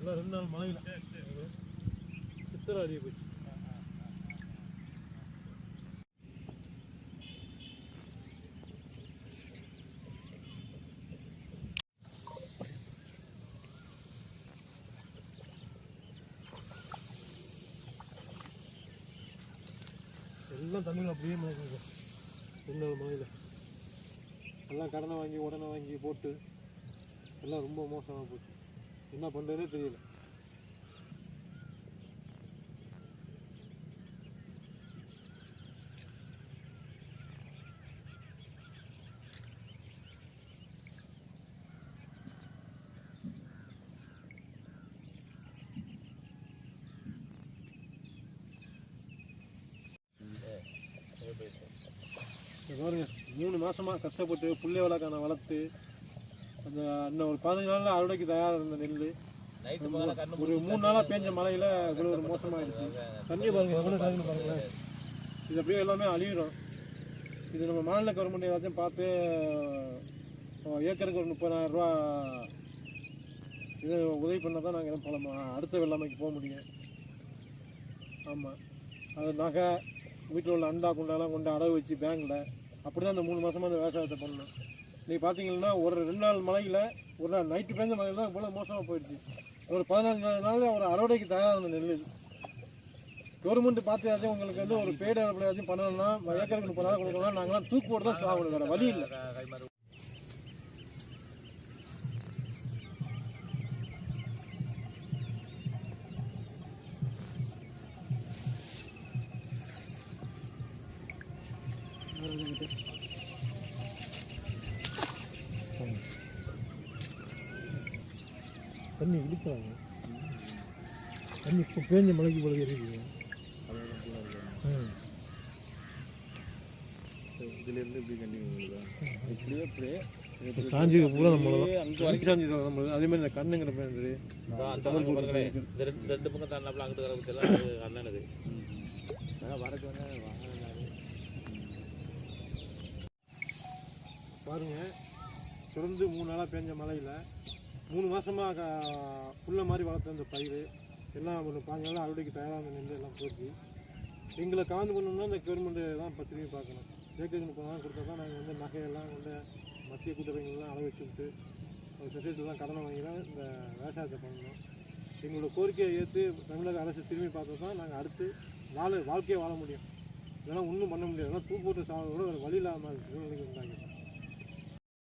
எல்லாம் ரெண்டு நாள் மழையில். சித்திரை அடிய போச்சு எல்லாம் தண்ணியில் அப்படியே மழைக்குங்க ரெண்டு நாள் மழையில். எல்லாம் கடனை வாங்கி உடனே வாங்கி போட்டு எல்லாம் ரொம்ப மோசமாக போச்சு. என்ன பண்ணுறதுனே தெரியல. பாருங்க மூணு மாசமா கஷ்டப்பட்டு புள்ளை வளர்க்கான வளர்த்து அந்த இன்னும் ஒரு பதினஞ்சு நாள்ல அறுவடைக்கு தயாராக இருந்த நெல் ஒரு மூணு நாளா பேஞ்ச மழையில இவ்வளோ ஒரு மோசமாயிடுச்சு. தண்ணி பாருங்க எவ்வளோ காதுன்னு பாருங்களேன் இது அப்படியே எல்லாமே அழியிடும் இது நம்ம மாநில கவர்மெண்ட் எல்லாத்தையும் பார்த்து ஏக்கருக்கு ஒரு முப்பதாயிரம் ரூபா இது உதவி பண்ணால் தான் நாங்கள் பல ம- அடுத்த வெள்ளாமைக்கு போக முடியும். ஆமாம் அது நகை வீட்டில் உள்ள அண்டா குண்டாலாம் கொண்டு அடகு வச்சு பேங்க்கில் அப்படி தான் அந்த மூணு மாதமாக அந்த விவசாயத்தை பண்ணோம். இன்றைக்கி பார்த்தீங்கன்னா ஒரு ரெண்டு நாள் மழையில் ஒரு நாள் நைட்டு பேஞ்ச மழையில் தான் இவ்வளோ மோசமாக போயிடுச்சு. ஒரு பதினஞ்சு நாள் ஒரு அறுவடைக்கு தயாராக நெல் கவர்மெண்ட் பார்த்து ஏதாச்சும் உங்களுக்கு வந்து ஒரு பேடு அறுவடை ஏதாச்சும் பண்ணணும்னா ஏக்கருக்கு முப்பதாயிரம் கொடுக்கலாம் நாங்களாம் தூக்கு போட்டு தான் சாகணும் வேறு வழி இல்லை. கைமாறு தண்ணி இழுக்கிறாங்க. தண்ணி இப்போ பேஞ்ச மழைக்கு போல இருக்குது. இதுலேருந்து இப்படி கண்டிப்பாக இப்படியே பூரா அங்கே வரைக்கும் சாஞ்சி நம்மளுக்கு அதே மாதிரி இந்த கண்ணுங்கிற இந்த ரெண்டு ரெண்டு பக்கம் தண்ணாப்பில் அங்கிட்டு வர பற்றியெல்லாம் அது அண்ணனது. வரக்கு வந்து பாருங்க. தொடர்ந்து மூணு நாளாக பேஞ்ச மழையில் மூணு மாதமாக புல்ல மாதிரி வளர்த்த அந்த பயிர் எல்லாம் ஒரு பாங்கெல்லாம் அறுவடைக்கு தயாராக நின்று எல்லாம் போச்சு. எங்களை கலந்து பண்ணணும்னா இந்த கவர்மெண்ட்டு தான் இப்போ திரும்பி பார்க்கணும். ஏக்கருக்கு முப்பதாயிரம் கொடுத்தா தான் நாங்கள் வந்து நகையெல்லாம் வந்து மத்திய கூட்டுறவுங்கள்லாம் அளவு வச்சு விட்டு ஒரு தான் கடனை வாங்கி தான் இந்த விவசாயத்தை பண்ணணும். எங்களோட கோரிக்கையை ஏற்று தமிழக அரசு திரும்பி பார்த்தா தான் நாங்கள் அடுத்து வாழ வாழ்க்கையை வாழ முடியும். இதெல்லாம் ஒன்றும் பண்ண முடியாது. இதெல்லாம் தூ போட்டு சாப்பிட கூட ஒரு வழி இல்லாமல் சூழ்நிலைக்கு உண்டாக்கி